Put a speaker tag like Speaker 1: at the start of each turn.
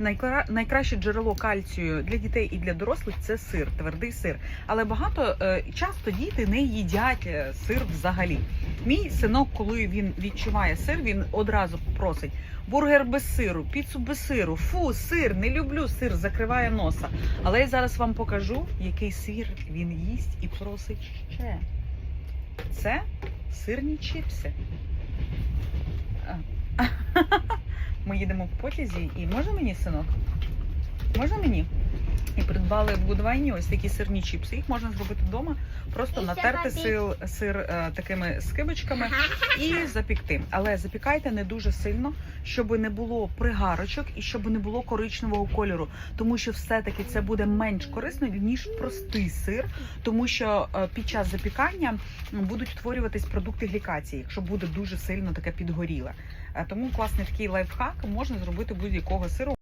Speaker 1: найкра... найкраще джерело кальцію для дітей і для дорослих це сир, твердий сир. Але багато е, часто діти не їдять е, сир взагалі. Мій синок, коли він відчуває сир, він одразу просить бургер без сиру, піцу без сиру. Фу, сир, не люблю сир, закриває носа. Але я зараз вам покажу, який сир він їсть і просить ще. Це сирні чіпси. Ми їдемо в потязі і можна мені, синок? Можна мені? І придбали в будуванні ось такі сирні чіпси. Їх можна зробити вдома, просто натерти сир, сир е, такими скибочками і запікти. Але запікайте не дуже сильно, щоб не було пригарочок і щоб не було коричневого кольору, тому що все-таки це буде менш корисно ніж простий сир, тому що е, під час запікання будуть утворюватись продукти глікації, якщо буде дуже сильно таке підгоріле. Е, Тому класний такий лайфхак можна зробити будь-якого сиру.